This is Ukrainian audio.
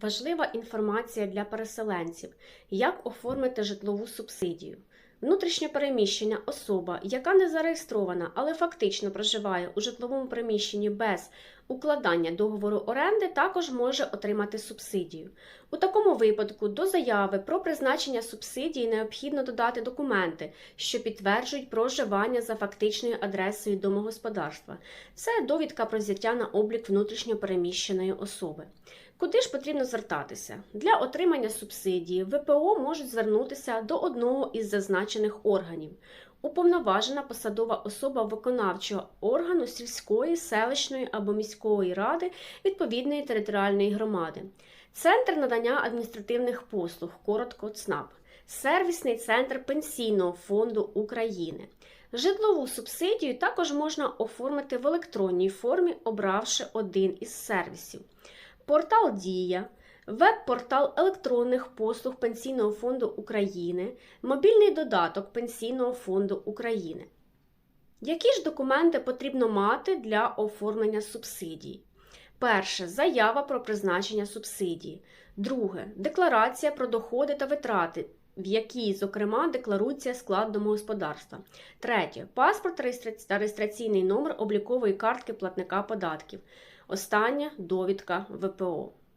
Важлива інформація для переселенців, як оформити житлову субсидію. Внутрішньо переміщена особа, яка не зареєстрована, але фактично проживає у житловому приміщенні без укладання договору оренди, також може отримати субсидію. У такому випадку до заяви про призначення субсидії необхідно додати документи, що підтверджують проживання за фактичною адресою домогосподарства. Це довідка про взяття на облік внутрішньо переміщеної особи. Куди ж потрібно звертатися? Для отримання субсидії ВПО можуть звернутися до одного із зазначених органів. Уповноважена посадова особа виконавчого органу сільської, селищної або міської ради відповідної територіальної громади, Центр надання адміністративних послуг, коротко ЦНАП, сервісний центр Пенсійного фонду України. Житлову субсидію також можна оформити в електронній формі, обравши один із сервісів. Портал Дія, веб-портал електронних послуг Пенсійного фонду України, мобільний додаток Пенсійного фонду України. Які ж документи потрібно мати для оформлення субсидій? Перше заява про призначення субсидії. Друге декларація про доходи та витрати, в якій, зокрема, декларується склад домогосподарства. Третє паспорт та реєстраційний номер облікової картки платника податків. Остання довідка ВПО.